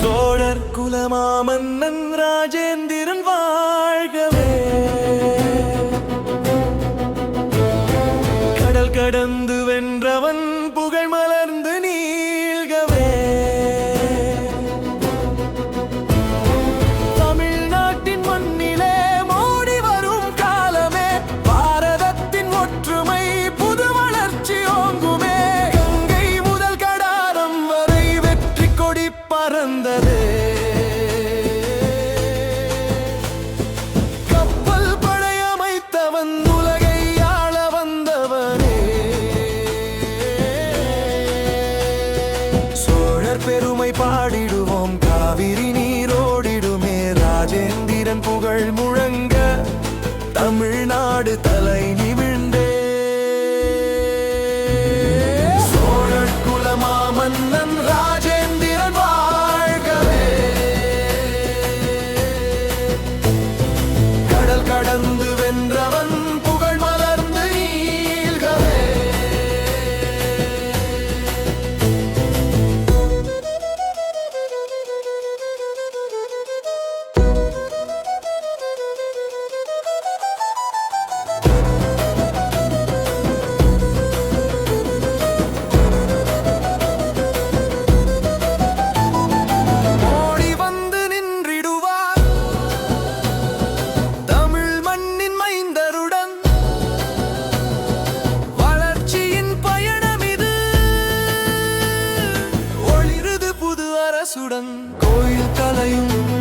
சோழர் குலமாமன்னன் ராஜேந்திரன் வாழ்கவே. கடல் பெருமை பாடிடுவோம். காவிரி நீரோடிடுமே. ராஜேந்திரன் புகழ் முழங்க. தமிழ்நாடு தலை நிமிழ்ந்தே சோழ குலமா மன்னன் அரசுடன் கோயில் கலையும்